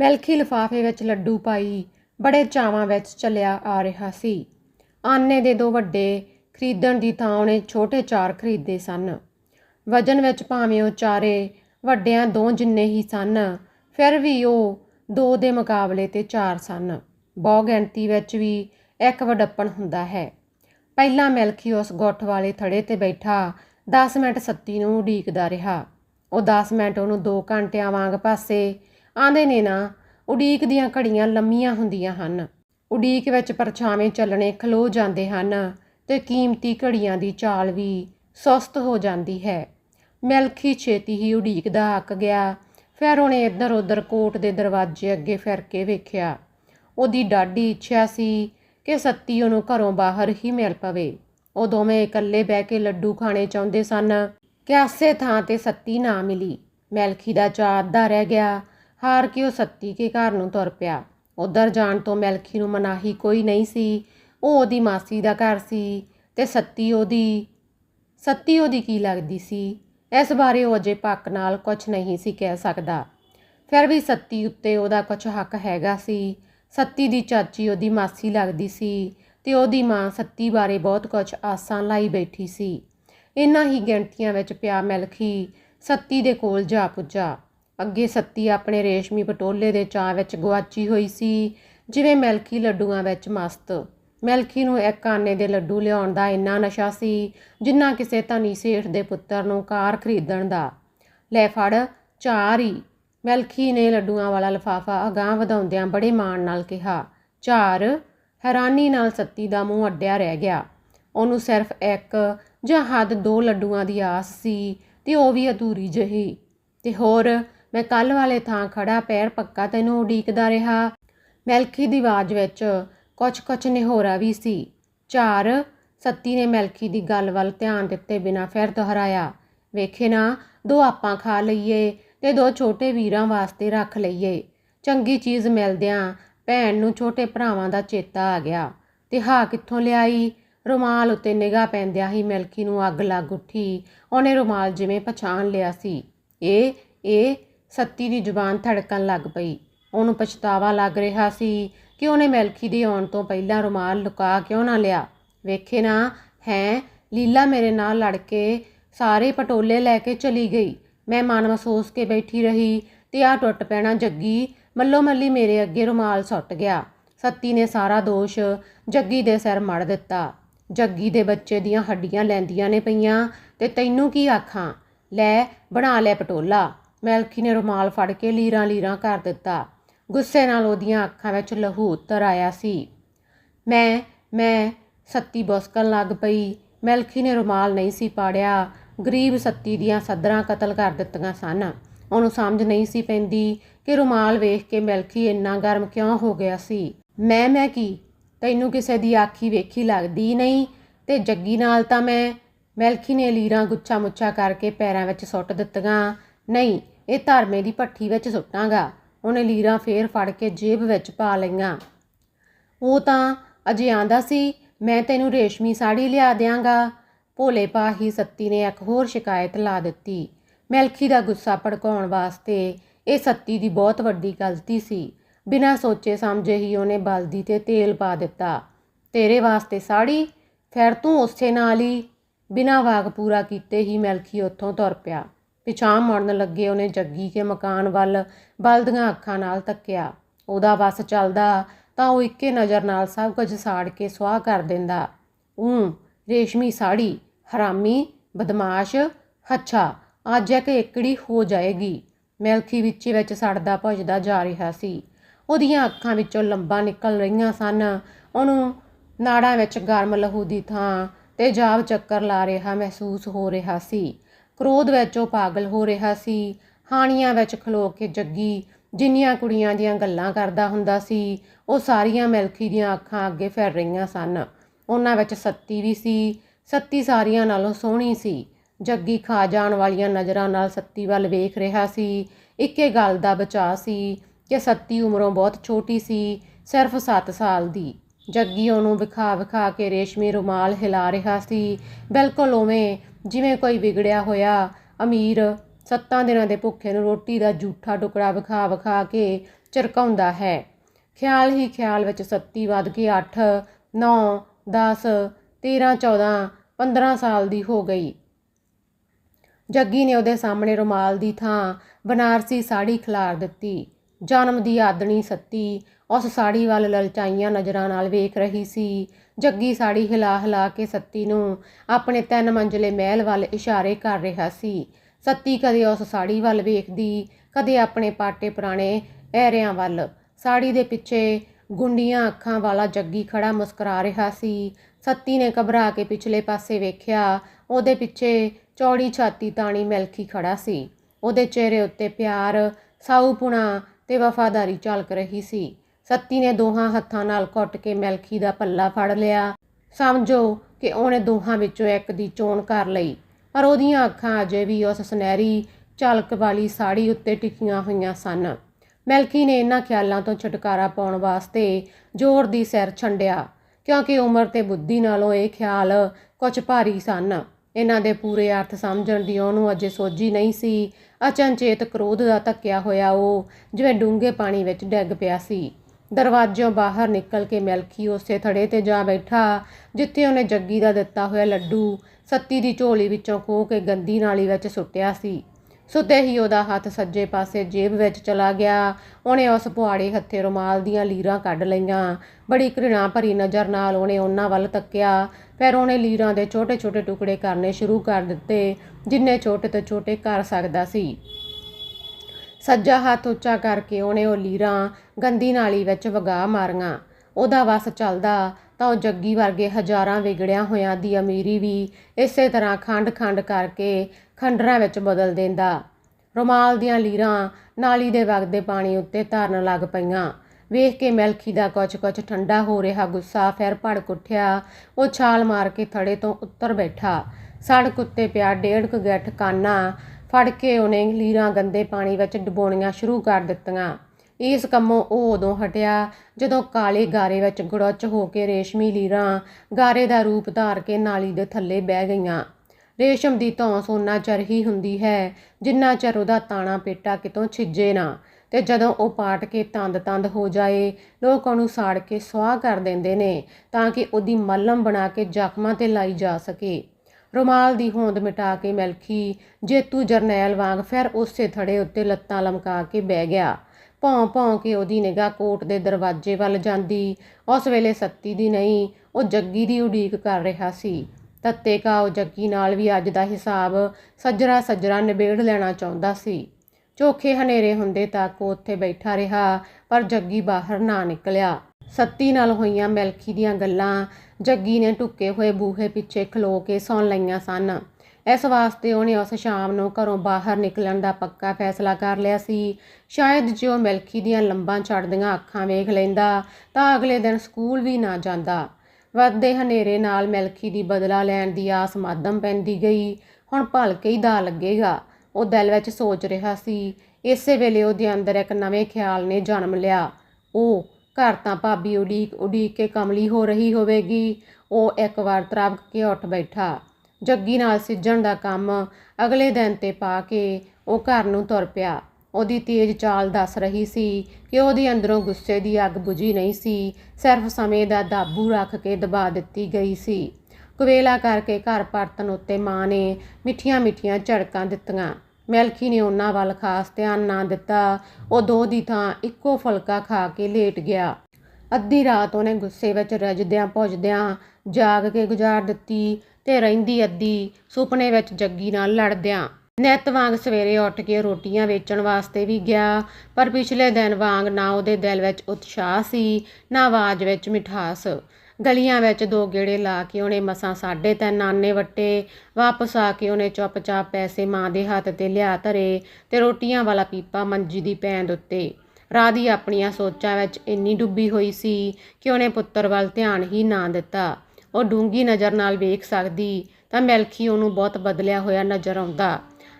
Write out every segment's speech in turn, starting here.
ਮਿਲਖੀ ਲਿਫਾਫੇ ਵਿੱਚ ਲੱਡੂ ਪਾਈ, ਬੜੇ ਚਾਵਾਂ ਵਿੱਚ ਚੱਲਿਆ ਆ ਰਿਹਾ ਸੀ। ਆਨੇ ਦੇ ਦੋ ਵੱਡੇ ਖਰੀਦਣ ਦੀ ਥਾਂ ਉਹਨੇ ਛੋਟੇ ਚਾਰ ਖਰੀਦੇ ਸਨ। ਵਜਨ ਵਿੱਚ ਭਾਵੇਂ ਉਹ ਚਾਰੇ, ਵੱਡਿਆਂ ਦੋ ਜਿੰਨੇ ਹੀ ਸਨ, ਫਿਰ ਵੀ ਉਹ ਦੋ ਦੇ ਮੁਕਾਬਲੇ ਤੇ ਚਾਰ ਸਨ। ਬਹੁ ਗਿਣਤੀ ਵਿੱਚ ਵੀ ਇੱਕ ਵਡੱਪਣ ਹੁੰਦਾ ਹੈ। ਪਹਿਲਾਂ ਮਿਲਖੀ ਉਸ ਗੁੱਠ ਵਾਲੇ ਥੜੇ ਤੇ ਬੈਠਾ 10 ਮਿੰਟ ਸੱਤੀ ਨੂੰ ਉਡੀਕਦਾ ਰਿਹਾ। ਉਹ 10 ਮਿੰਟ ਉਹਨੂੰ 2 ਘੰਟਿਆਂ ਵਾਂਗ ਪਾਸੇ ਆਂਦੇ ਨੇ ਨਾ, ਉਡੀਕ ਦੀਆਂ ਘੜੀਆਂ ਲੰਮੀਆਂ ਹੁੰਦੀਆਂ ਹਨ। ਉਡੀਕ ਵਿੱਚ ਪਰਛਾਵੇਂ ਚੱਲਣੇ ਖਲੋ ਜਾਂਦੇ ਹਨ ਤੇ ਕੀਮਤੀ ਘੜੀਆਂ ਦੀ ਚਾਲ ਵੀ ਸੁਸਤ ਹੋ ਜਾਂਦੀ ਹੈ। ਮਿਲਖੀ ਛੇਤੀ ਹੀ ਉਡੀਕਦਾ ਅੱਕ ਗਿਆ। ਫਿਰ ਉਹਨੇ ਇੱਧਰ ਉੱਧਰ ਕੋਟ ਦੇ ਦਰਵਾਜ਼ੇ ਅੱਗੇ ਫਿਰ ਕੇ ਵੇਖਿਆ। ਉਹਦੀ ਡਾਢੀ ਇੱਛਾ ਸੀ ਕਿ ਸੱਤੀ ਉਹਨੂੰ ਘਰੋਂ ਬਾਹਰ ਹੀ ਮਿਲ ਪਵੇ। ਉਹ ਦੋਵੇਂ ਇਕੱਲੇ ਬਹਿ ਕੇ ਲੱਡੂ ਖਾਣੇ ਚਾਹੁੰਦੇ ਸਨ। ਕਿ ਆਸੇ ਥਾਂ ਤੇ ਸੱਤੀ ਨਾ ਮਿਲੀ। ਮੈਲਖੀ ਦਾ ਚਾਅ ਅੱਧਾ ਰਹਿ ਗਿਆ। ਹਾਰ ਕੇ ਉਹ ਸੱਤੀ ਕੇ ਘਰ ਨੂੰ ਤੁਰ ਪਿਆ। ਉਧਰ ਜਾਣ ਤੋਂ ਮਿਲਖੀ ਨੂੰ ਮਨਾਹੀ ਕੋਈ ਨਹੀਂ ਸੀ। ਉਹ ਉਹਦੀ ਮਾਸੀ ਦਾ ਘਰ ਸੀ ਤੇ ਸੱਤੀ ਉਹਦੀ ਸੱਤੀ ਉਹਦੀ ਕੀ ਲੱਗਦੀ ਸੀ? ਇਸ ਬਾਰੇ ਉਹ ਅਜੇ ਪੱਕ ਨਾਲ ਕੁਝ ਨਹੀਂ ਸੀ ਕਹਿ ਸਕਦਾ। ਫਿਰ ਵੀ ਸੱਤੀ ਉੱਤੇ ਉਹਦਾ ਕੁਝ ਹੱਕ ਹੈਗਾ ਸੀ। ਸੱਤੀ ਦੀ ਚਾਚੀ ਉਹਦੀ ਮਾਸੀ ਲੱਗਦੀ ਸੀ ਤੇ ਉਹਦੀ ਮਾਂ ਸੱਤੀ ਬਾਰੇ ਬਹੁਤ ਕੁਝ ਆਸਾਂ ਲਾਈ ਬੈਠੀ ਸੀ। ਇਨ੍ਹਾਂ ਹੀ ਗਿਣਤੀਆਂ ਵਿੱਚ ਪਿਆ ਮਿਲਖੀ ਸੱਤੀ ਦੇ ਕੋਲ ਜਾ ਪੁੱਜਾ। ਅੱਗੇ ਸੱਤੀ ਆਪਣੇ ਰੇਸ਼ਮੀ ਪਟੋਲੇ ਦੇ ਚਾਹ ਵਿੱਚ ਗਵਾਚੀ ਹੋਈ ਸੀ, ਜਿਵੇਂ ਮਿਲਖੀ ਲੱਡੂਆਂ ਵਿੱਚ ਮਸਤ। ਮਿਲਖੀ ਨੂੰ ਇੱਕ ਆਨੇ ਦੇ ਲੱਡੂ ਲਿਆਉਣ ਦਾ ਇੰਨਾ ਨਸ਼ਾ ਸੀ, ਜਿੰਨਾ ਕਿਸੇ ਧਨੀ ਸੇਠ ਦੇ ਪੁੱਤਰ ਨੂੰ ਕਾਰ ਖਰੀਦਣ ਦਾ। ਲੈ ਫੜ ਚਾਰ ਹੀ ਮਿਲਖੀ ਨੇ ਲੱਡੂਆਂ ਵਾਲਾ ਲਫਾਫਾ ਅਗਾਂਹ ਵਧਾਉਂਦਿਆਂ ਬੜੇ ਮਾਣ ਨਾਲ ਕਿਹਾ ਚਾਰ ਹੈਰਾਨੀ ਨਾਲ ਸੱਤੀ ਦਾ ਮੂੰਹ ਅੱਡਿਆ ਰਹਿ ਗਿਆ। ਉਹਨੂੰ ਸਿਰਫ ਇੱਕ ਜਾਂ ਹੱਦ ਦੋ ਲੱਡੂਆਂ ਦੀ ਆਸ ਸੀ, ਤੇ ਉਹ ਵੀ ਅਧੂਰੀ ਜਹੀ। ਤੇ ਹੋਰ ਮੈਂ ਕੱਲ ਵਾਲੇ ਥਾਂ ਖੜਾ ਪੈਰ ਪੱਕਾ, ਤੈਨੂੰ ਉਡੀਕਦਾ ਰਿਹਾ। ਮਿਲਖੀ ਦੀ ਆਵਾਜ਼ ਵਿੱਚ ਕੁਛ ਕੁਛ ਨਿਹੋਰਾ ਵੀ ਸੀ। ਚਾਰ ਸੱਤੀ ਨੇ ਮਿਲਖੀ ਦੀ ਗੱਲ ਵੱਲ ਧਿਆਨ ਦਿੱਤੇ ਬਿਨਾਂ ਫਿਰ ਦੁਹਰਾਇਆ, ਵੇਖੇ ਨਾ, ਦੋ ਆਪਾਂ ਖਾ ਲਈਏ ਤੇ ਦੋ ਛੋਟੇ ਵੀਰਾਂ ਵਾਸਤੇ ਰੱਖ ਲਈਏ। ਚੰਗੀ ਚੀਜ਼ ਮਿਲਦਿਆਂ ਭੈਣ ਨੂੰ ਛੋਟੇ ਭਰਾਵਾਂ ਦਾ ਚੇਤਾ ਆ ਗਿਆ। ਤੇ ਹਾਂ ਕਿੱਥੋਂ ਲਿਆਈ? ਰੁਮਾਲ ਉੱਤੇ ਨਿਗਾਹ ਪੈਂਦਿਆਂ ਹੀ ਮਿਲਖੀ ਨੂੰ ਅੱਗ ਲੱਗ ਉੱਠੀ। ਉਹਨੇ ਰੁਮਾਲ ਜਿਵੇਂ ਪਛਾਣ ਲਿਆ ਸੀ। ਇਹ ਇਹ ਸੱਤੀ ਦੀ ਜ਼ੁਬਾਨ ਧੜਕਣ ਲੱਗ ਪਈ। ਉਹਨੂੰ ਪਛਤਾਵਾ ਲੱਗ ਰਿਹਾ ਸੀ ਕਿ ਉਹਨੇ ਮਿਲਖੀ ਦੇ ਆਉਣ ਤੋਂ ਪਹਿਲਾਂ ਰੁਮਾਲ ਲੁਕਾ ਕਿਉਂ ਨਾ ਲਿਆ। ਵੇਖੇ ਨਾ, ਹੈ, ਲੀਲਾ ਮੇਰੇ ਨਾਲ ਲੜ ਕੇ ਸਾਰੇ ਪਟੋਲੇ ਲੈ ਕੇ ਚਲੀ ਗਈ। ਮੈਂ ਮਨ ਮਹਿਸੂਸ ਕੇ ਬੈਠੀ ਰਹੀ ਤੇ ਆ ਟੁੱਟ ਪੈਣਾ ਜੱਗੀ ਮੱਲੋ ਮੱਲੀ ਮੇਰੇ ਅੱਗੇ ਰੁਮਾਲ ਸੁੱਟ ਗਿਆ। ਸੱਤੀ ਨੇ ਸਾਰਾ ਦੋਸ਼ ਜੱਗੀ ਦੇ ਸਿਰ ਮੜ ਦਿੱਤਾ। ਜੱਗੀ ਦੇ ਬੱਚੇ ਦੀਆਂ ਹੱਡੀਆਂ ਲੈਂਦੀਆਂ ਨੇ ਪਈਆਂ ਤੇ ਤੈਨੂੰ ਕੀ ਆਖਾਂ? ਲੈ, ਬਣਾ ਲੈ ਪਟੋਲਾ। ਮਿਲਖੀ ਨੇ ਰੁਮਾਲ ਫੜ ਕੇ ਲੀਰਾਂ ਲੀਰਾਂ ਕਰ ਦਿੱਤਾ। ਗੁੱਸੇ ਨਾਲ ਉਹਦੀਆਂ ਅੱਖਾਂ ਵਿੱਚ ਲਹੂ ਉਤਰ ਆਇਆ ਸੀ। ਮੈਂ ਮੈਂ, ਸੱਤੀ ਬੁਸਕਣ ਲੱਗ ਪਈ। ਮਿਲਖੀ ਨੇ ਰੁਮਾਲ ਨਹੀਂ ਸੀ ਪਾੜਿਆ। ਗਰੀਬ ਸੱਤੀ ਦੀਆਂ ਸਦਰਾਂ ਕਤਲ ਕਰ ਦਿੱਤੀਆਂ ਸਨ। ਉਹਨੂੰ ਸਮਝ ਨਹੀਂ ਸੀ ਪੈਂਦੀ ਕਿ ਰੁਮਾਲ ਵੇਖ ਕੇ ਮਿਲਖੀ ਇੰਨਾ ਗਰਮ ਕਿਉਂ ਹੋ ਗਿਆ ਸੀ। ਮੈਂ ਮੈਂ ਕੀ? ਤੈਨੂੰ ਕਿਸੇ ਦੀ ਆਖੀ ਵੇਖੀ ਲੱਗਦੀ ਨਹੀਂ? ਤੇ ਜੱਗੀ ਨਾਲ ਤਾਂ ਮੈਂ ਮਿਲਖੀ ਨੇ ਲੀਰਾਂ ਗੁੱਛਾ ਮੁੱਛਾ ਕਰਕੇ ਪੈਰਾਂ ਵਿੱਚ ਸੁੱਟ ਦਿੱਤੀਆਂ। ਨਹੀਂ, ਇਹ ਧਰਮੇ ਦੀ ਭੱਠੀ ਵਿੱਚ ਸੁੱਟਾਂਗਾ। ਉਹਨੇ ਲੀਰਾਂ ਫੇਰ ਫੜ ਕੇ ਜੇਬ ਵਿੱਚ ਪਾ ਲਈਆਂ। ਉਹ ਤਾਂ ਅਜੇ ਆਂਦਾ ਸੀ, ਮੈਂ ਤੈਨੂੰ ਰੇਸ਼ਮੀ ਸਾੜੀ ਲਿਆ ਦਿਆਂਗਾ। ਭੋਲੇ ਪਾਹੀ ਸੱਤੀ ਨੇ ਇੱਕ ਹੋਰ ਸ਼ਿਕਾਇਤ ਲਾ ਦਿੱਤੀ। ਮਿਲਖੀ ਦਾ ਗੁੱਸਾ ਭੜਕਾਉਣ ਵਾਸਤੇ ਇਹ ਸੱਤੀ ਦੀ ਬਹੁਤ ਵੱਡੀ ਗਲਤੀ ਸੀ। ਬਿਨਾਂ ਸੋਚੇ ਸਮਝੇ ਹੀ ਉਹਨੇ ਬਲਦੀ ਤੇ ਤੇਲ ਪਾ ਦਿੱਤਾ। ਤੇਰੇ ਵਾਸਤੇ ਸਾੜੀ? ਫਿਰ ਤੂੰ ਉਸੇ ਨਾਲ ਹੀ? ਬਿਨਾਂ ਵਾਕ ਪੂਰਾ ਕੀਤੇ ਹੀ ਮਿਲਖੀ ਉੱਥੋਂ ਤੁਰ ਪਿਆ। ਪਿਛਾਂ ਮੁੜਨ ਲੱਗੇ ਉਹਨੇ ਜੱਗੀ ਕੇ ਮਕਾਨ ਵੱਲ ਬਲਦੀਆਂ ਅੱਖਾਂ ਨਾਲ ਤੱਕਿਆ। ਉਹਦਾ ਵਸ ਚੱਲਦਾ ਤਾਂ ਉਹ ਇੱਕੇ ਨਜ਼ਰ ਨਾਲ ਸਭ ਕੁਝ ਸਾੜ ਕੇ ਸੁਆਹ ਕਰ ਦਿੰਦਾ। ਉਂ ਰੇਸ਼ਮੀ ਸਾੜੀ, ਹਰਾਮੀ, ਬਦਮਾਸ਼, ਹੱਛਾ, ਅੱਜ ਇੱਕ ਏਕੜੀ ਹੋ ਜਾਏਗੀ। ਮਿਲਖੀ ਵਿੱਚ ਵਿੱਚ ਸੜਦਾ ਭੁੱਜਦਾ ਜਾ ਰਿਹਾ ਸੀ। ਉਹਦੀਆਂ ਅੱਖਾਂ ਵਿੱਚੋਂ ਲੰਬਾ ਨਿਕਲ ਰਹੀਆਂ ਸਨ। ਉਹਨੂੰ ਨਾੜਾਂ ਵਿੱਚ ਗਰਮ ਲਹੂ ਦੀ ਥਾਂ ਤੇਜ਼ਾਬ ਚੱਕਰ ਲਾ ਰਿਹਾ ਮਹਿਸੂਸ ਹੋ ਰਿਹਾ ਸੀ। ਕ੍ਰੋਧ ਵਿੱਚ ਉਹ ਪਾਗਲ ਹੋ ਰਿਹਾ ਸੀ, ਹਾਣੀਆਂ ਵਿੱਚ ਖਲੋ ਕੇ ਜੱਗੀ, ਜਿੰਨੀਆਂ ਕੁੜੀਆਂ ਦੀਆਂ ਗੱਲਾਂ ਕਰਦਾ ਹੁੰਦਾ ਸੀ, ਉਹ ਸਾਰੀਆਂ ਮਿਲਖੀ ਦੀਆਂ ਅੱਖਾਂ ਅੱਗੇ ਫਿਰ ਰਹੀਆਂ ਸਨ। ਉਹਨਾਂ ਵਿੱਚ ਸੱਤੀ ਵੀ ਸੀ, ਸੱਤੀ ਸਾਰੀਆਂ ਨਾਲੋਂ ਸੋਹਣੀ ਸੀ। ਜੱਗੀ ਖਾ ਜਾਣ ਵਾਲੀਆਂ ਨਜ਼ਰਾਂ ਨਾਲ ਸੱਤੀ ਵੱਲ ਵੇਖ ਰਿਹਾ ਸੀ। ਇੱਕੇ ਗੱਲ ਦਾ ਬਚਾ ਸੀ ਕਿ ਸੱਤੀ ਉਮਰੋਂ ਬਹੁਤ ਛੋਟੀ ਸੀ, ਸਿਰਫ 7 ਸਾਲ ਦੀ। ਜੱਗੀ ਉਹਨੂੰ ਵਿਖਾ ਵਿਖਾ ਕੇ ਰੇਸ਼ਮੀ ਰੁਮਾਲ ਹਿਲਾ ਰਿਹਾ ਸੀ। ਬਿਲਕੁਲ ਉਵੇਂ ਜਿਵੇਂ ਕੋਈ ਵਿਗੜਿਆ ਹੋਇਆ, ਅਮੀਰ ਸੱਤਾਂ ਦਿਨਾਂ ਦੇ ਭੁੱਖੇ ਨੂੰ ਰੋਟੀ ਦਾ ਜੂਠਾ ਟੁਕੜਾ ਵਿਖਾ ਵਿਖਾ ਕੇ ਚਰਕਾਉਂਦਾ ਹੈ। ਖਿਆਲ ਹੀ ਖਿਆਲ ਵਿੱਚ ਸੱਤੀ ਵੱਧ ਕੇ 8 9 10 13 14 15 ਸਾਲ ਦੀ ਹੋ ਗਈ। ਜੱਗੀ ਨੇ ਉਹਦੇ ਸਾਹਮਣੇ ਰੁਮਾਲ ਦੀ ਥਾਂ ਬਨਾਰਸੀ ਸਾੜੀ ਖਿਲਾਰ ਦਿੱਤੀ। ਜਨਮ ਦੀ ਆਦਣੀ ਸੱਤੀ ਉਸ ਸਾੜੀ ਵੱਲ ਲਲਚਾਈਆਂ ਨਜ਼ਰਾਂ ਨਾਲ ਵੇਖ ਰਹੀ ਸੀ। ਜੱਗੀ ਸਾੜੀ ਹਿਲਾ ਹਿਲਾ ਕੇ ਸੱਤੀ ਨੂੰ ਆਪਣੇ ਤਿੰਨ ਮੰਜ਼ਲੇ ਮਹਿਲ ਵੱਲ ਇਸ਼ਾਰੇ ਕਰ ਰਿਹਾ ਸੀ। ਸੱਤੀ ਕਦੇ ਉਸ ਸਾੜੀ ਵੱਲ ਵੇਖਦੀ, ਕਦੇ ਆਪਣੇ ਪਾਟੇ ਪੁਰਾਣੇ ਐਰਿਆਂ ਵੱਲ। ਸਾੜੀ ਦੇ ਪਿੱਛੇ ਗੁੰਡੀਆਂ ਅੱਖਾਂ ਵਾਲਾ ਜੱਗੀ ਖੜਾ ਮੁਸਕਰਾ ਰਿਹਾ ਸੀ। ਸੱਤੀ ਨੇ ਘਬਰਾ ਕੇ ਪਿਛਲੇ ਪਾਸੇ ਵੇਖਿਆ, ਉਹਦੇ ਪਿੱਛੇ ਚੌੜੀ ਛਾਤੀ ਤਾਣੀ ਮਿਲਖੀ ਖੜਾ ਸੀ। ਉਹਦੇ ਚਿਹਰੇ ਉੱਤੇ ਪਿਆਰ ਸਾਊਪੁਣਾ ਤੇ ਵਫਾਦਾਰੀ ਝਲਕ ਰਹੀ ਸੀ। ਸੱਤੀ ਨੇ ਦੋਹਾਂ ਹੱਥਾਂ ਨਾਲ ਘੁੱਟ ਕੇ ਮਿਲਖੀ ਦਾ ਪੱਲਾ ਫੜ ਲਿਆ। ਸਮਝੋ ਕਿ ਉਹਨੇ ਦੋਹਾਂ ਵਿੱਚੋਂ ਇੱਕ ਦੀ ਚੋਣ ਕਰ ਲਈ, ਪਰ ਉਹਦੀਆਂ ਅੱਖਾਂ ਅਜੇ ਵੀ ਉਸ ਸੁਨਹਿਰੀ, ਝਲਕ ਵਾਲੀ ਸਾੜੀ ਉੱਤੇ ਟਿਕੀਆਂ ਹੋਈਆਂ ਸਨ। ਮਿਲਖੀ ਨੇ ਇਹਨਾਂ ਖਿਆਲਾਂ ਤੋਂ ਛੁਟਕਾਰਾ ਪਾਉਣ ਵਾਸਤੇ ਜ਼ੋਰ ਦੀ ਸਿਰ ਛੰਡਿਆ, ਕਿਉਂਕਿ ਉਮਰ ਤੇ ਬੁੱਧੀ ਨਾਲੋਂ ਇਹ ਖਿਆਲ ਕੁਝ ਭਾਰੀ ਸਨ। ਇਹਨਾਂ ਦੇ ਪੂਰੇ ਅਰਥ ਸਮਝਣ ਦੀ ਉਹਨੂੰ ਅਜੇ ਸੋਝੀ ਨਹੀਂ ਸੀ। ਅਚਨਚੇਤ ਕ੍ਰੋਧ ਦਾ ਧੱਕਿਆ ਹੋਇਆ ਉਹ ਜਿਵੇਂ ਡੂੰਘੇ ਪਾਣੀ ਵਿੱਚ ਡਿੱਗ ਪਿਆ ਸੀ। ਦਰਵਾਜ਼ਿਓਂ ਬਾਹਰ ਨਿਕਲ ਕੇ ਮਿਲਖੀ ਉਸੇ ਥੜੇ ਤੇ ਜਾ ਬੈਠਾ, ਜਿੱਥੇ ਉਹਨੇ ਜੱਗੀ ਦਾ ਦਿੱਤਾ ਹੋਇਆ ਲੱਡੂ, ਸੱਤੀ ਦੀ ਝੋਲੀ ਵਿੱਚੋਂ ਖੋਹ ਕੇ ਗੰਦੀ ਨਾਲੀ ਵਿੱਚ ਸੁੱਟਿਆ ਸੀ। ਸੁੱਤੇ ਹੀ ਉਹਦਾ ਹੱਥ ਸੱਜੇ ਪਾਸੇ ਜੇਬ ਵਿੱਚ ਚਲਾ ਗਿਆ। ਉਹਨੇ ਉਸ ਪੁਆੜੇ ਹੱਥੇ ਰੁਮਾਲ ਦੀਆਂ ਲੀਰਾਂ ਕੱਢ ਲਈਆਂ। ਬੜੀ ਘ੍ਰਿਣਾ ਭਰੀ ਨਜ਼ਰ ਨਾਲ ਉਹਨੇ ਉਹਨਾਂ ਵੱਲ ਤੱਕਿਆ। ਫਿਰ ਉਹਨੇ ਲੀਰਾਂ ਦੇ ਛੋਟੇ-ਛੋਟੇ ਟੁਕੜੇ ਕਰਨੇ ਸ਼ੁਰੂ ਕਰ ਦਿੱਤੇ, ਜਿੰਨੇ ਛੋਟੇ ਤੋਂ ਛੋਟੇ ਕਰ ਸਕਦਾ ਸੀ। ਸੱਜਾ ਹੱਥ ਉੱਚਾ ਕਰਕੇ ਉਹਨੇ ਉਹ ਲੀਰਾਂ ਗੰਦੀ ਨਾਲੀ ਵਿੱਚ ਵਗਾ ਮਾਰੀਆਂ। ਉਹਦਾ ਵਸ ਚੱਲਦਾ ਤਾਂ ਉਹ ਜੱਗੀ ਵਰਗੇ ਹਜ਼ਾਰਾਂ ਵਿਗੜਿਆਂ ਹੋਇਆਂ ਦੀ ਅਮੀਰੀ ਵੀ ਇਸੇ ਤਰ੍ਹਾਂ ਖੰਡ-ਖੰਡ ਕਰਕੇ ਖੰਡਰਾਂ ਵਿੱਚ ਬਦਲ ਦਿੰਦਾ। ਰੁਮਾਲ ਦੀਆਂ ਲੀਰਾਂ ਨਾਲੀ ਦੇ ਵਗਦੇ ਪਾਣੀ ਉੱਤੇ ਧਾਰਨ ਲੱਗ ਪਈਆਂ। ਵੇਖ ਕੇ ਮਿਲਖੀ ਦਾ ਕੁਝ-ਕੁਝ ਠੰਡਾ ਹੋ ਰਿਹਾ ਗੁੱਸਾ ਫਿਰ ਭੜਕ ਉੱਠਿਆ। ਉਹ ਛਾਲ ਮਾਰ ਕੇ ਥੜੇ ਤੋਂ ਉੱਤਰ ਬੈਠਾ। ਸੜਕ ਉੱਤੇ ਪਿਆ ਡੇਢ ਕੁ ਗੱਠ ਕਾਨਾ ਫੜ ਕੇ ਉਹਨੇ ਲੀਰਾਂ ਗੰਦੇ ਪਾਣੀ ਵਿੱਚ ਡਬੋਣੀਆਂ ਸ਼ੁਰੂ ਕਰ ਦਿੱਤੀਆਂ। ਇਸ ਕੰਮੋਂ ਉਹ ਉਦੋਂ ਹਟਿਆ ਜਦੋਂ ਕਾਲੇ ਗਾਰੇ ਵਿੱਚ ਗੁੜਚ ਹੋ ਕੇ ਰੇਸ਼ਮੀ ਲੀਰਾਂ ਗਾਰੇ ਦਾ ਰੂਪ ਧਾਰ ਕੇ ਨਾਲੀ ਦੇ ਥੱਲੇ ਬਹਿ ਗਈਆਂ। ਰੇਸ਼ਮ ਦੀ ਧੌਂਸ ਓਨਾ ਚਿਰ ਹੀ ਹੁੰਦੀ ਹੈ, ਜਿੰਨਾ ਚਿਰ ਉਹਦਾ ਤਾਣਾ ਪੇਟਾ ਕਿਤੋਂ ਛਿੱਜੇ ਨਾ। ਤੇ ਜਦੋਂ ਉਹ ਪਾਟ ਕੇ ਤੰਦ-ਤੰਦ ਹੋ ਜਾਏ, ਲੋਕ ਉਹਨੂੰ ਸਾੜ ਕੇ ਸਵਾਹ ਕਰ ਦਿੰਦੇ ਨੇ ਤਾਂ ਕਿ ਉਹਦੀ ਮੱਲਮ ਬਣਾ ਕੇ ਜ਼ਖਮਾਂ ਤੇ ਲਾਈ ਜਾ ਸਕੇ। ਰੁਮਾਲ ਦੀ ਹੋਂਦ ਮਿਟਾ ਕੇ ਮਿਲਖੀ, ਜੇਤੂ ਜਰਨੈਲ ਵਾਂਗ ਫਿਰ ਉਸੇ ਥੜੇ ਉੱਤੇ ਲੱਤਾਂ ਲਮਕਾ ਕੇ ਬਹਿ ਗਿਆ। ਭੌਂ ਭੌਂ ਕੇ ਉਹਦੀ ਨਿਗਾਹ ਕੋਟ ਦੇ ਦਰਵਾਜ਼ੇ ਵੱਲ ਜਾਂਦੀ। ਉਸ ਵੇਲੇ ਸੱਤੀ ਦੀ ਨਹੀਂ, ਉਹ ਜੱਗੀ ਦੀ ਉਡੀਕ ਕਰ ਰਿਹਾ ਸੀ। ਤੱਤੇ ਕਾ ਉਹ ਜੱਗੀ ਨਾਲ ਵੀ ਅੱਜ ਦਾ ਹਿਸਾਬ ਸੱਜਰਾ ਸੱਜਰਾ ਨਿਬੇੜ ਲੈਣਾ ਚਾਹੁੰਦਾ ਸੀ। ਚੋਖੇ ਹਨੇਰੇ ਹੁੰਦੇ ਤੱਕ ਉਹ ਉੱਥੇ ਬੈਠਾ ਰਿਹਾ, ਪਰ ਜੱਗੀ ਬਾਹਰ ਨਾ ਨਿਕਲਿਆ। ਸੱਤੀ ਨਾਲ ਹੋਈਆਂ ਮਿਲਖੀ ਦੀਆਂ ਗੱਲਾਂ ਜੱਗੀ ਨੇ ਟੁੱਕੇ ਹੋਏ ਬੂਹੇ ਪਿੱਛੇ ਖਲੋ ਕੇ ਸੌਣ ਲਈਆਂ ਸਨ। ਇਸ ਵਾਸਤੇ ਉਹਨੇ ਉਸ ਸ਼ਾਮ ਨੂੰ ਘਰੋਂ ਬਾਹਰ ਨਿਕਲਣ ਦਾ ਪੱਕਾ ਫੈਸਲਾ ਕਰ ਲਿਆ ਸੀ। ਸ਼ਾਇਦ ਜੇ ਉਹ ਮਿਲਖੀ ਦੀਆਂ ਲੰਬਾਂ ਚੜਦੀਆਂ ਅੱਖਾਂ ਵੇਖ ਲੈਂਦਾ ਤਾਂ ਅਗਲੇ ਦਿਨ ਸਕੂਲ ਵੀ ਨਾ ਜਾਂਦਾ। ਵੱਧਦੇ ਹਨੇਰੇ ਨਾਲ ਮਿਲਖੀ ਦੀ ਬਦਲਾ ਲੈਣ ਦੀ ਆਸ ਮਾਧਮ ਪੈਂਦੀ ਗਈ। ਹੁਣ ਭਲਕੇ ਹੀ ਦਾ ਲੱਗੇਗਾ। ਉਹ ਦਿਲ ਵਿੱਚ ਸੋਚ ਰਿਹਾ ਸੀ। ਇਸੇ ਵੇਲੇ ਉਹਦੇ ਅੰਦਰ ਇੱਕ ਨਵੇਂ ਖਿਆਲ ਨੇ ਜਨਮ ਲਿਆ। ਉਹ ਘਰ ਤਾਂ ਭਾਬੀ ਉਡੀਕ ਉਡੀਕ ਕੇ ਕਮਲੀ ਹੋ ਰਹੀ ਹੋਵੇਗੀ। ਉਹ ਇੱਕ ਵਾਰ ਤਰਬਕ ਕੇ ਉੱਠ ਬੈਠਾ। ਜੱਗੀ ਨਾਲ ਸਿੱਝਣ ਦਾ ਕੰਮ ਅਗਲੇ ਦਿਨ ਤੇ ਪਾ ਕੇ ਉਹ ਘਰ ਨੂੰ ਤੁਰ ਪਿਆ। ਉਹਦੀ ਤੇਜ਼ ਚਾਲ ਦੱਸ ਰਹੀ ਸੀ ਕਿ ਉਹਦੇ ਅੰਦਰੋਂ ਗੁੱਸੇ ਦੀ ਅੱਗ ਬੁਝੀ ਨਹੀਂ ਸੀ, ਸਿਰਫ ਸਮੇਂ ਦਾ ਦਾਬੂ ਰੱਖ ਕੇ ਦਬਾ ਦਿੱਤੀ ਗਈ ਸੀ। ਕੁਵੇਲਾ ਕਰਕੇ ਘਰ ਪਰਤਨ ਉੱਤੇ ਮਾਂ ਨੇ ਮਿੱਠੀਆਂ-ਮਿੱਠੀਆਂ ਝੜਕਾਂ ਦਿੱਤੀਆਂ। ਮਿਲਖੀ ਨੇ ਉਹਨਾਂ ਵੱਲ ਖਾਸ ਧਿਆਨ ਨਾ ਦਿੱਤਾ। ਉਹ ਦੋ ਦੀ ਥਾਂ ਇੱਕੋ ਫੁਲਕਾ ਖਾ ਕੇ ਲੇਟ ਗਿਆ। ਅੱਧੀ ਰਾਤ ਉਹਨੇ ਗੁੱਸੇ ਵਿੱਚ ਰਜਦਿਆਂ ਪੁੱਜਦਿਆਂ ਜਾਗ ਕੇ ਗੁਜ਼ਾਰ ਦਿੱਤੀ। ਤੇ ਰਹਿੰਦੀ ਅੱਧੀ ਸੁਪਨੇ ਵਿੱਚ ਜੱਗੀ ਨਾਲ ਲੜਦਿਆਂ। ਨਿਤ ਵਾਂਗ ਸਵੇਰੇ ਉੱਠ ਕੇ ਰੋਟੀਆਂ ਵੇਚਣ ਵਾਸਤੇ ਵੀ ਗਿਆ, ਪਰ ਪਿਛਲੇ ਦਿਨ ਵਾਂਗ ਨਾ ਉਹਦੇ ਦਿਲ ਵਿੱਚ ਉਤਸ਼ਾਹ ਸੀ, ਨਾ ਆਵਾਜ਼ ਵਿੱਚ ਮਿਠਾਸ। ਗਲੀਆਂ ਵਿੱਚ ਦੋ ਗੇੜੇ ਲਾ ਕੇ ਉਹਨੇ ਮਸਾਂ ਸਾਢੇ ਤਿੰਨ ਆਨੇ ਵੱਟੇ, ਵਾਪਸ ਆ ਕੇ ਉਹਨੇ ਚੁੱਪਚਾਪ ਪੈਸੇ ਮਾਂ ਦੇ ਹੱਥ ਤੇ ਲਿਆ ਧਰੇ ਤੇ ਰੋਟੀਆਂ ਵਾਲਾ ਪੀਪਾ ਮੰਜੀ ਦੀ ਪੈਂਦ ਉੱਤੇ। ਰਾਧੀ ਆਪਣੀਆਂ ਸੋਚਾਂ ਵਿੱਚ ਇੰਨੀ ਡੁੱਬੀ ਹੋਈ ਸੀ ਕਿ ਉਹਨੇ ਪੁੱਤਰ ਵੱਲ ਧਿਆਨ ਹੀ ਨਾ ਦਿੱਤਾ। ਉਹ ਡੂੰਗੀ ਨਜ਼ਰ ਨਾਲ ਵੇਖ ਸਕਦੀ, ਤਾਂ ਮੈਲਖੀ ਉਹਨੂੰ ਬਹੁਤ ਬਦਲਿਆ ਹੋਇਆ ਨਜ਼ਰ ਆਉਂਦਾ।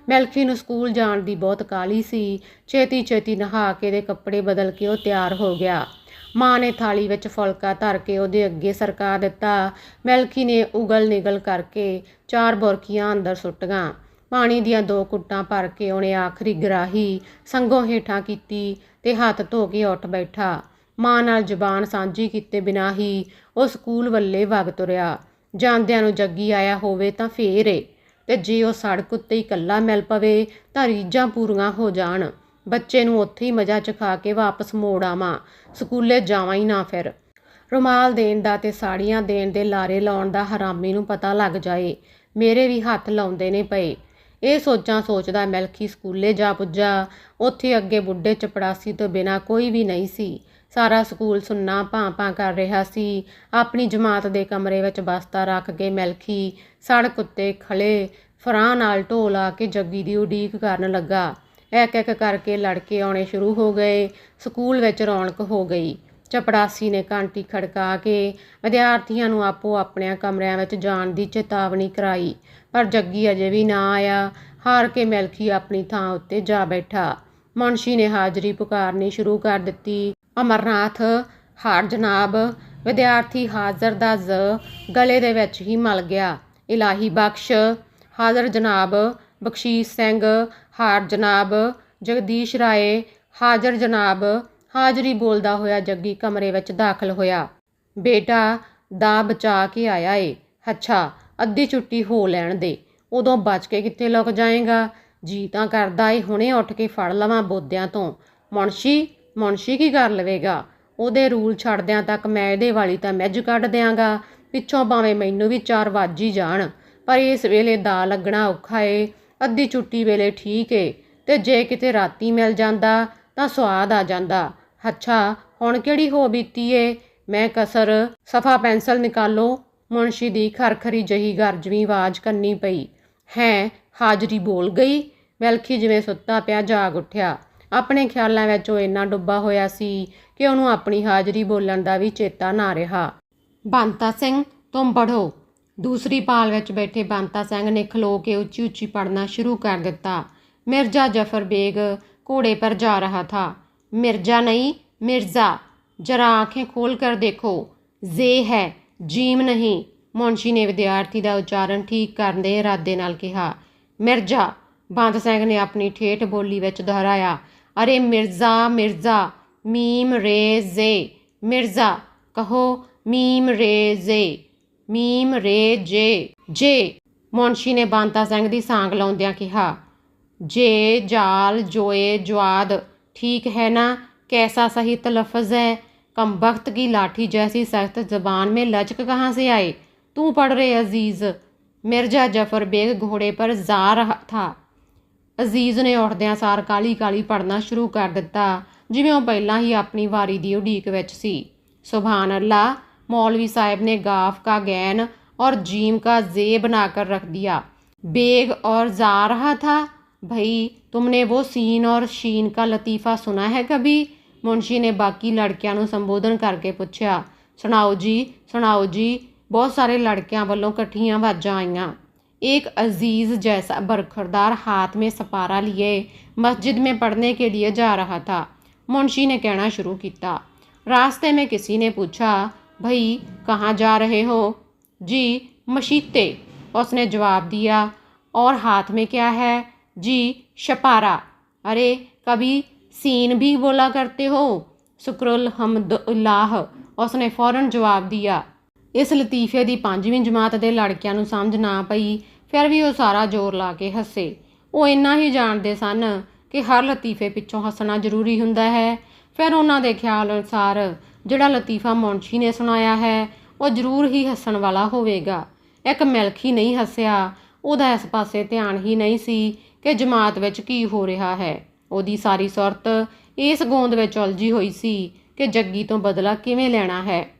ਮੈਲਖੀ ਨੂੰ ਸਕੂਲ ਜਾਣ ਦੀ ਬਹੁਤ ਕਾਲੀ ਸੀ। ਛੇਤੀ ਛੇਤੀ ਨਹਾ ਕੇ ਦੇ ਕੱਪੜੇ ਬਦਲ ਕੇ ਉਹ ਤਿਆਰ ਹੋ ਗਿਆ। ਮਾਂ ਨੇ ਥਾਲੀ ਵਿੱਚ ਫੁਲਕਾ ਧਰ ਕੇ ਉਹਦੇ ਅੱਗੇ ਸਰਕਾ ਦਿੱਤਾ। ਮੈਲਖੀ ਨੇ ਉਗਲ ਨਿਗਲ ਕਰਕੇ ਚਾਰ ਬੁਰਕੀਆਂ ਅੰਦਰ ਸੁੱਟੀਆਂ। ਪਾਣੀ ਦੀਆਂ ਦੋ ਕੁੱਟਾਂ ਭਰ ਕੇ ਉਹਨੇ ਆਖਰੀ ਗਰਾਹੀ ਸੰਗੋਂ ਹੇਠਾਂ ਕੀਤੀ ਤੇ ਹੱਥ ਧੋ ਕੇ ਉੱਠ ਬੈਠਾ। ਮਾਂ ਨਾਲ ਜ਼ੁਬਾਨ ਸਾਂਝੀ ਕੀਤੇ ਬਿਨਾਂ ਹੀ ਉਹ ਸਕੂਲ ਵੱਲੇ ਵਗ ਤੁਰਿਆ। ਜਾਂਦਿਆਂ ਨੂੰ ਜੱਗੀ ਆਇਆ ਹੋਵੇ ਤਾਂ ਫੇਰ ਏ ਤੇ ਜੇ ਉਹ ਸੜਕ ਉੱਤੇ ਹੀ ਇਕੱਲਾ ਮਿਲ ਪਵੇ ਤਾਂ ਰੀਝਾਂ ਪੂਰੀਆਂ ਹੋ ਜਾਣ। ਬੱਚੇ ਨੂੰ ਉੱਥੇ ਹੀ ਮਜ਼ਾ ਚਖਾ ਕੇ ਵਾਪਸ ਮੋੜ ਆਵਾਂ। ਸਕੂਲੇ ਜਾਵਾਂ ਹੀ ਨਾ ਫਿਰ। ਰੁਮਾਲ ਦੇਣ ਦਾ ਤੇ ਸਾੜੀਆਂ ਦੇਣ ਦੇ ਲਾਰੇ ਲਾਉਣ ਦਾ ਹਰਾਮੀ ਨੂੰ ਪਤਾ ਲੱਗ ਜਾਏ। ਮੇਰੇ ਵੀ ਹੱਥ ਲਾਉਂਦੇ ਨੇ ਪਏ। ਇਹ ਸੋਚਾਂ ਸੋਚਦਾ ਮਿਲਖੀ ਸਕੂਲੇ ਜਾ ਪੁੱਜਾ। ਉੱਥੇ ਅੱਗੇ ਬੁੱਢੇ ਚਪੜਾਸੀ ਤੋਂ ਬਿਨਾ ਕੋਈ ਵੀ ਨਹੀਂ ਸੀ। ਸਾਰਾ ਸਕੂਲ ਸੁੰਨਾ ਭਾਂ-ਭਾਂ ਕਰ ਰਿਹਾ ਸੀ। ਆਪਣੀ ਜਮਾਤ ਦੇ ਕਮਰੇ ਵਿੱਚ ਬਸਤਾ ਰੱਖ ਕੇ ਮਿਲਖੀ ਸੜਕ ਉੱਤੇ ਖਲੇ ਫਰਾਂ ਨਾਲ ਢੋਲ ਆ ਕੇ ਜੱਗੀ ਦੀ ਉਡੀਕ ਕਰਨ ਲੱਗਾ। ਇੱਕ ਇੱਕ ਕਰਕੇ ਲੜਕੇ ਆਉਣੇ ਸ਼ੁਰੂ ਹੋ ਗਏ। ਸਕੂਲ ਵਿੱਚ ਰੌਣਕ ਹੋ ਗਈ। ਚਪੜਾਸੀ ਨੇ ਕਾਂਟੀ ਖੜਕਾ ਕੇ ਵਿਦਿਆਰਥੀਆਂ ਨੂੰ ਆਪੋ ਆਪਣਿਆਂ ਕਮਰਿਆਂ ਵਿੱਚ ਜਾਣ ਦੀ ਚੇਤਾਵਨੀ ਕਰਾਈ। ਪਰ ਜੱਗੀ ਅਜੇ ਵੀ ਨਾ ਆਇਆ। ਹਾਰ ਕੇ ਮਿਲਖੀ ਆਪਣੀ ਥਾਂ ਉੱਤੇ ਜਾ ਬੈਠਾ। ਮੁਨਸ਼ੀ ਨੇ ਹਾਜ਼ਰੀ ਪੁਕਾਰਨੀ ਸ਼ੁਰੂ ਕਰ ਦਿੱਤੀ। ਅਮਰਨਾਥ, ਹਾਰ ਜਨਾਬ, ਵਿਦਿਆਰਥੀ ਹਾਜ਼ਰ ਦਾ ਜ਼, ਗਲੇ ਦੇ ਵਿੱਚ ਹੀ ਮਲ ਗਿਆ। ਇਲਾਹੀ ਬਖਸ਼, ਹਾਜ਼ਰ ਜਨਾਬ, ਬਖਸ਼ੀਸ਼ ਸਿੰਘ, ਹਾਰ ਜਨਾਬ, ਜਗਦੀਸ਼ ਰਾਏ, ਹਾਜ਼ਰ ਜਨਾਬ, ਹਾਜ਼ਰੀ ਬੋਲਦਾ ਹੋਇਆ ਜੱਗੀ ਕਮਰੇ ਵਿੱਚ ਦਾਖਲ ਹੋਇਆ। ਬੇਟਾ, ਦਾ ਬਚਾ ਕੇ ਆਇਆ ਏ। ਅੱਛਾ, ਅੱਧੀ ਛੁੱਟੀ ਹੋ ਲੈਣ ਦੇ। ਉਦੋਂ ਬਚ ਕੇ ਕਿੱਥੇ ਲੁਕ ਜਾਏਗਾ? ਜੀ ਤਾਂ ਕਰਦਾ ਏ, ਹੁਣੇ ਉੱਠ ਕੇ ਫੜ ਲਵਾਂ ਬੋਦਿਆਂ ਤੋਂ। ਮੁਨਸ਼ੀ ਮੁਨਸ਼ੀ ਕੀ ਕਰ ਲਵੇਗਾ? ਉਹਦੇ ਰੂਲ ਛੱਡਦਿਆਂ ਤੱਕ ਮੈਂ ਇਹਦੇ ਵਾਲੀ ਤਾਂ ਮੈਜ ਕੱਢ ਦਿਆਂਗਾ। ਪਿੱਛੋਂ ਭਾਵੇਂ ਮੈਨੂੰ ਵੀ ਚਾਰ ਵੱਜ ਹੀ ਜਾਣ, ਪਰ ਇਸ ਵੇਲੇ ਦਾ ਲੱਗਣਾ ਔਖਾ ਏ। ਅੱਧੀ ਛੁੱਟੀ ਵੇਲੇ ਠੀਕ ਏ ਤੇ ਜੇ ਕਿਤੇ ਰਾਤੀ ਮਿਲ ਜਾਂਦਾ ਤਾਂ ਸਵਾਦ ਆ ਜਾਂਦਾ। ਅੱਛਾ, ਹੁਣ ਕਿਹੜੀ ਹੋ ਬੀਤੀ ਏ? ਮੈਂ ਕਸਰ, ਸਫਾ ਪੈਨਸਲ ਨਿਕਾਲੋ। ਮੁਨਸ਼ੀ ਦੀ ਖਰਖਰੀ ਜਹੀ ਗਰਜਵੀਂ ਆਵਾਜ਼ ਕੰਨੀ ਪਈ। ਹੈ, ਹਾਜ਼ਰੀ ਬੋਲ ਗਈ? ਵੈਲਖੀ ਜਿਵੇਂ ਸੁੱਤਾ ਪਿਆ ਜਾਗ ਉੱਠਿਆ। ਆਪਣੇ ਖਿਆਲਾਂ ਵਿੱਚ ਉਹ ਇੰਨਾ ਡੁੱਬਾ ਹੋਇਆ ਸੀ ਕਿ ਉਹਨੂੰ ਆਪਣੀ ਹਾਜ਼ਰੀ ਬੋਲਣ ਦਾ ਵੀ ਚੇਤਾ ਨਾ ਰਿਹਾ ਬੰਤਾ ਸਿੰਘ ਤੁਮ ਪੜੋ ਦੂਸਰੀ ਪਾਲ ਵਿੱਚ ਬੈਠੇ ਬੰਤਾ ਸਿੰਘ ਨੇ ਖਲੋ ਕੇ ਉੱਚੀ ਉੱਚੀ ਪੜਨਾ ਸ਼ੁਰੂ ਕਰ ਦਿੱਤਾ ਮਿਰਜ਼ਾ ਜਫਰ ਬੇਗ ਘੋੜੇ पर जा रहा था मिर्जा नहीं मिर्ज़ा जरा आंखें खोल कर देखो जे है ਜੀਮ ਨਹੀਂ ਮੁਨਸ਼ੀ ਨੇ ਵਿਦਿਆਰਥੀ ਦਾ ਉਚਾਰਨ ਠੀਕ ਕਰਨ ਦੇ ਇਰਾਦੇ ਨਾਲ ਕਿਹਾ ਮਿਰਜ਼ਾ ਬੰਦ ਸਿੰਘ ਨੇ ਆਪਣੀ ਠੇਠ ਬੋਲੀ ਵਿੱਚ ਦੁਹਰਾਇਆ ਅਰੇ ਮਿਰਜ਼ਾ ਮਿਰਜ਼ਾ ਮੀਮ ਰੇ ਜ਼ੇ ਮਿਰਜ਼ਾ ਕਹੋ ਮੀਮ ਰੇ ਜ਼ੇ ਮੀਮ ਰੇ ਜੇ ਜੇ ਮੁਨਸ਼ੀ ਨੇ ਬੰਤਾ ਸਿੰਘ ਦੀ ਸਾਂਗ ਲਾਉਂਦਿਆਂ ਕਿਹਾ जे जाल जोए ज्वाद ठीक है ना कैसा सही तलफ़ है कम वक्त की लाठी जैसी सख्त जबान में लचक कहाँ से आए तू पढ़ रहे अजीज़ मिर्जा जफर बेग घोड़े पर जा रहा था ਅਜ਼ੀਜ਼ ਨੇ ਉੱਠਦਿਆਂ ਸਾਰ ਕਾਲੀ ਕਾਲੀ ਪੜਨਾ ਸ਼ੁਰੂ ਕਰ ਦਿੱਤਾ ਜਿਵੇਂ ਉਹ ਪਹਿਲਾਂ ਹੀ ਆਪਣੀ ਵਾਰੀ ਦੀ ਉਡੀਕ ਵਿੱਚ ਸੀ ਸੁਭਾਨ ਅੱਲਾ मौलवी साहब ने गाफ का गैन और जीम का जे बनाकर रख दिया बेग और जा रहा था भाई तुमने वो सीन और शीन का लतीफ़ा सुना है कभी ਮੁਨਸ਼ੀ ਨੇ ਬਾਕੀ ਲੜਕਿਆਂ ਨੂੰ ਸੰਬੋਧਨ ਕਰਕੇ ਪੁੱਛਿਆ ਸੁਣਾਓ ਜੀ ਸੁਣਾਓ ਜੀ ਬਹੁਤ ਸਾਰੇ ਲੜਕਿਆਂ ਵੱਲੋਂ ਇਕੱਠੀਆਂ ਆਵਾਜ਼ਾਂ ਆਈਆਂ एक अज़ीज़ जैसा बरखरदार हाथ में सपारा लिए मस्जिद में पढ़ने के लिए जा रहा था। मुंशी ने कहना शुरू किया। रास्ते में किसी ने पूछा, भाई, कहाँ जा रहे हो? जी, मशीते। उसने जवाब दिया, और हाथ में क्या है? जी, शपारा। अरे, कभी सीन भी बोला करते हो? शुक्रुल हमदुल्लाह। उसने फ़ौरन जवाब दिया ਇਸ ਲਤੀਫੇ ਦੀ ਪੰਜਵੀਂ ਜਮਾਤ ਦੇ ਲੜਕਿਆਂ ਨੂੰ ਸਮਝ ਨਾ ਪਈ, ਫਿਰ ਵੀ ਉਹ ਸਾਰਾ ਜ਼ੋਰ ਲਾ ਕੇ ਹੱਸੇ। ਉਹ ਇੰਨਾ ਹੀ ਜਾਣਦੇ ਸਨ ਕਿ ਹਰ ਲਤੀਫੇ ਪਿੱਛੋਂ ਹੱਸਣਾ ਜ਼ਰੂਰੀ ਹੁੰਦਾ ਹੈ। ਫਿਰ ਉਹਨਾਂ ਦੇ ਖਿਆਲ ਅਨੁਸਾਰ ਜਿਹੜਾ ਲਤੀਫਾ ਮੁਨਸ਼ੀ ਨੇ ਸੁਣਾਇਆ ਹੈ, ਉਹ ਜ਼ਰੂਰ ਹੀ ਹੱਸਣ ਵਾਲਾ ਹੋਵੇਗਾ। ਇੱਕ ਮਿਲਖੀ ਨਹੀਂ ਹੱਸਿਆ, ਉਹਦਾ ਇਸ ਪਾਸੇ ਧਿਆਨ ਹੀ ਨਹੀਂ ਸੀ ਕਿ ਜਮਾਤ ਵਿੱਚ ਕੀ ਹੋ ਰਿਹਾ ਹੈ। ਉਹਦੀ ਸਾਰੀ ਸੁਰਤ ਇਸ ਗੋਂਦ ਵਿੱਚ ਉਲਝੀ ਹੋਈ ਸੀ ਕਿ ਜੱਗੀ ਤੋਂ ਬਦਲਾ ਕਿਵੇਂ ਲੈਣਾ ਹੈ।